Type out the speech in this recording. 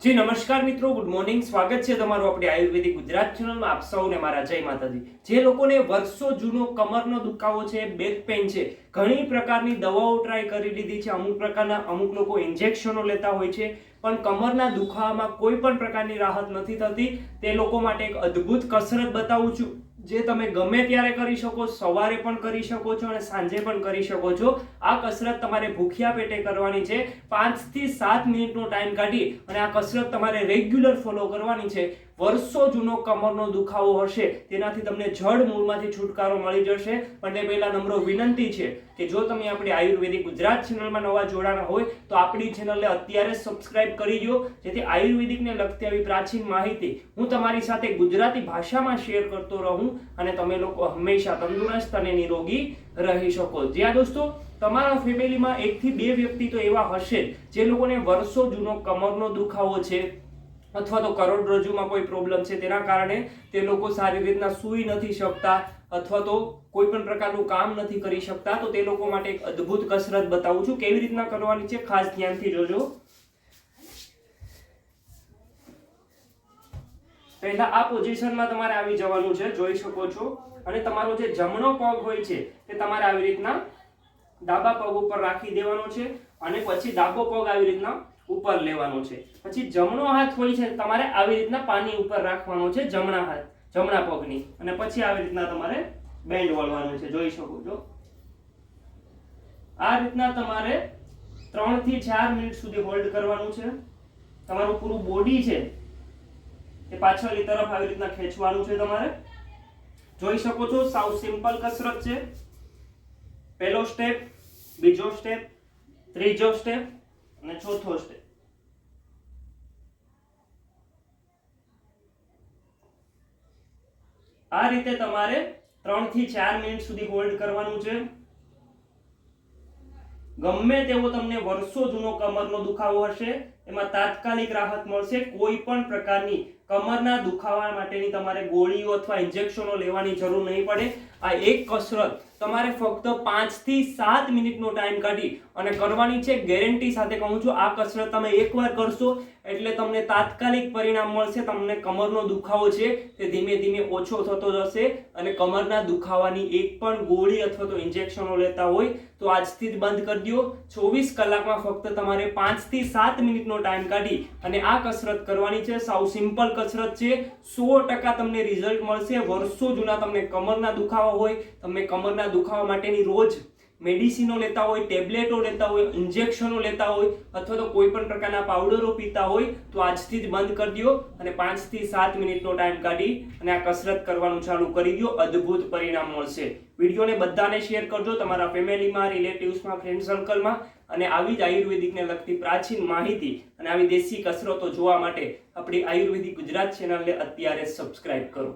જી, નમસ્કાર મિત્રો. Good morning સ્વાગત છે તમારું આપણી આયુર્વેદિક ગુજરાત ચેનલમાં આપ સૌને મારા જય માતાજી. જે લોકોને વર્ષો જૂનો કમરનો દુખાવો છે બેક પેઇન છે, ઘણી પ્રકારની દવાઓ ટ્રાય કરી લીધી છે. અમુક પ્રકારના, અમુક લોકો ઇન્જેક્શનો લેતા હોય છે, પણ કમરના દુખાવામાં કોઈ પણ પ્રકારની રાહત નથી થતી. તે લોકો માટે એક અદ્ભુત કસરત બતાવું છું. જે તમે ગમે ત્યારે કરી શકો, સવારે પણ કરી શકો છો અને સાંજે પણ કરી શકો છો. આ કસરત તમારે ભૂખ્યા પેટે કરવાની છે. પાંચથી સાત મિનિટનો ટાઈમ કાઢી અને આ કસરત તમારે રેગ્યુલર ફોલો કરવાની છે. વર્ષો જૂનો કમરનો દુખાવો હશે, તેનાથી તમને જડ મૂળમાંથી છુટકારો મળી જશે. પણ તે પહેલાં નમ્ર વિનંતી છે કે જો તમે આપણી આયુર્વેદિક ગુજરાત ચેનલમાં નવા જોડાણા હોય, તો આપણી ચેનલને અત્યારે સબસ્ક્રાઇબ કરી દો, જેથી આયુર્વેદિકને લગતી આવી પ્રાચીન માહિતી હું તમારી સાથે ગુજરાતી ભાષામાં શેર કરતો રહું અને તમે લોકો હંમેશા તંદુરસ્ત અને નિરોગી રહી શકો. જ્યાં દોસ્તો, તમારા ફેમિલીમાં એકથી બે વ્યક્તિ તો એવા હશે જ, જે લોકોને વર્ષો જૂનો કમરનો દુખાવો છે. અથવા તો કરોડરજ્જુમાં કોઈ પ્રોબ્લેમ છે તેના કારણે તે લોકો સારી રીતના સૂઈ નથી શકતા અથવા તો કોઈ પણ પ્રકારનું કામ નથી કરી શકતા. તો તે લોકો માટે એક અદ્ભુત કસરત બતાવું છું. કેવી રીતના કરવાની છે ખાસ ધ્યાનથી જોજો. પહેલા આ પોઝિશનમાં તમારે આવી જવાનું છે. જોઈ શકો છો. અને તમારો જે જમણો પગ હોય છે તે તમારે આવી રીતના ડાબા પગ ઉપર રાખી દેવાનો છે. અને પછી ડાબો પગ આવી રીતના ઉપર લેવાનો છે. પછી જમણો હાથ હોય છે? તમારે આવી રીતના પાની ઉપર રાખવાનો છે, જમણા હાથ, જમણા પગની. અને પછી આવી રીતના તમારે બેન્ડ વળવાનું છે. જોઈ શકો છો. આ રીતના તમારે ત્રણથી ચાર મિનિટ સુધી હોલ્ડ કરવાનું છે. તમારું પૂરું બોડી છે એ પાછળની તરફ આવી રીતના ખેંચવાનું છે તમારે. જોઈ શકો છો સાવ સિમ્પલ કસરત છે. પહેલો સ્ટેપ, બીજો સ્ટેપ ત્રીજો સ્ટેપ અને ચોથો સ્ટેપ આ રીતે તમારે ત્રણથી ચાર મિનિટ સુધી હોલ્ડ કરવાનું છે. ગમે તેવો તમને વર્ષો જૂનો કમરનો દુખાવો હશે, એમાં તાત્કાલિક રાહત મળશે કોઈ પણ પ્રકારની કમરના દુખાવા માટેની તમારે ગોળીઓ અથવા ઇન્જેક્શનો લેવાની જરૂર નહીં પડે. આ એક કસરત. તમારે ફક્ત પાંચથી સાત મિનિટનો ટાઈમ કાઢી અને કરવાની છે ગેરંટી સાથે કહું છું, આ કસરત તમે એકવાર કરશો એટલે તમને તાત્કાલિક પરિણામ મળશે. તમને કમરનો દુખાવો છે તે ધીમે ધીમે ઓછો થતો જશે અને કમરના દુખાવાની એક પણ ગોળી અથવા તો ઇન્જેક્શનો લેતા હોય તો આજથી જ બંધ કરી દો. ચોવીસ કલાકમાં ફક્ત તમારે પાંચથી સાત મિનિટનો ટાઈમ કાઢી અને આ કસરત કરવાની છે. સાવ સિમ્પલ કસરત છે. સો ટકા તમને રિઝલ્ટ મળશે. વર્ષો જૂના તમને કમરના દુખાવા હોય. તમને કમરના દુખાવા માટેની રોજ મેડિસિનો લેતા હોય, ટેબ્લેટો લેતા હોય, ઇન્જેક્શનો લેતા હોય અથવા તો કોઈ પણ પ્રકારના પાવડરો પીતા હોય, તો આજથી જ બંધ કરી દો અને પાંચથી સાત મિનિટનો ટાઈમ કાઢી અને આ કસરત કરવાનું ચાલુ કરી દો અદ્ભુત પરિણામ મળશે. વિડીયોને બધાને શેર કરજો તમારા ફેમિલીમાં, રિલેટિવ્સમાં ફ્રેન્ડ સર્કલમાં અને આવી જ આયુર્વેદિકને લગતી પ્રાચીન માહિતી અને આવી દેશી કસરતો જોવા માટે આપણી આયુર્વેદિક ગુજરાત ચેનલને અત્યારે સબસ્ક્રાઇબ કરો.